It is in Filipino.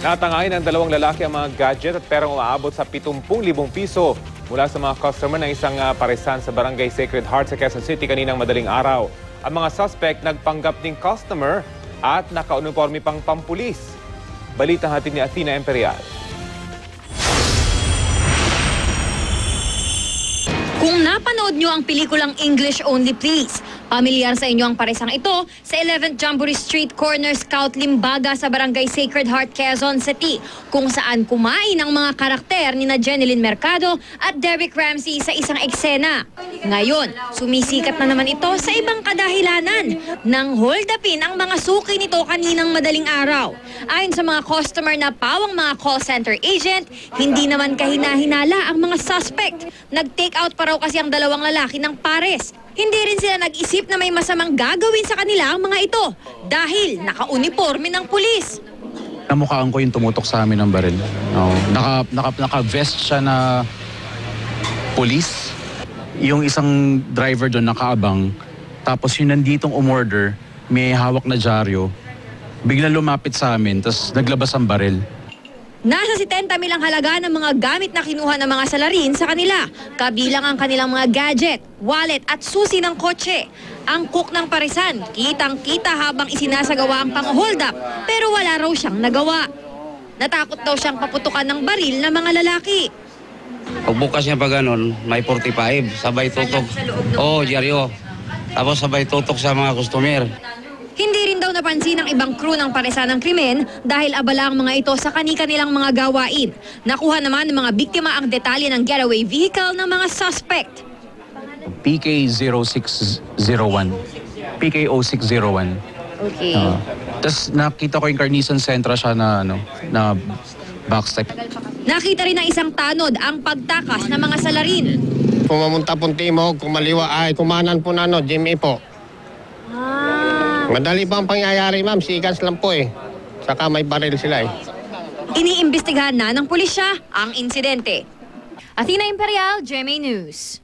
Natangayin ng dalawang lalaki ang mga gadget at perang umaabot sa 70,000 piso mula sa mga customer ng isang ah, paresan sa Barangay Sacred Heart sa Quezon City kaninang madaling araw. Ang mga suspect nagpanggap ding customer at nakauniforme pang pampulis. Balita hatid ni Athena Imperial. Kung napanood nyo ang pelikulang English Only Please, pamilyar sa inyo ang paresang ito sa 11th Jamboree Street Corner Scout Limbaga sa Barangay Sacred Heart, Quezon City, kung saan kumain ang mga karakter ni na Jeneline Mercado at Derek Ramsey sa isang eksena. Ngayon, sumisikat na naman ito sa ibang kadahilanan nang hold upin ang mga suki nito kaninang madaling araw. Ayon sa mga customer na pawang mga call center agent, hindi naman kahina-hinala ang mga suspect. Nag-take out pa raw kasi ang dalawang lalaki ng pares. Hindi rin sila nag-isip na may masamang gagawin sa kanila ang mga ito dahil naka-uniforme ng pulis. Namukhaan ko yung tumutok sa amin ng baril. No. Naka, naka, naka-vest siya na police. Yung isang driver doon nakaabang. Tapos yung nanditong umorder, may hawak na dyaryo. Bigla lumapit sa amin, tapos naglabas ang baril. Nasa 70 mil ang halaga ng mga gamit na kinuha ng mga salarin sa kanila. Kabilang ang kanilang mga gadget, wallet at susi ng kotse. Ang cook ng parisan, kitang-kita habang isinasagawa ang pang-hold up, pero wala raw siyang nagawa. Natakot daw siyang paputukan ng baril ng mga lalaki. Pagbukas niya pa ganun, may 45. Sabay tutok. Oo, oh, dyaryo. Tapos sabay tutok sa mga customer. Hindi rin daw napansin ng ibang crew ng paresan ng krimen dahil abala ang mga ito sa kani-kanilang mga gawain. Nakuha naman ng mga biktima ang detalye ng getaway vehicle ng mga suspect. PK0601. PK0601. Okay. Uh, tapos nakita ko yung Carnisan Sentra siya na, ano, na backstep. Nakita rin ng isang tanod ang pagtakas ng mga salarin. Pumamunta po timog, kumaliwa ay kumanan po na no, Jimmy po. Madali pa ang pangyayari ma'am, seconds lang po eh. Saka may baril sila eh. Iniimbestigahan na ng pulisya ang insidente. Athena Imperial, GMA News.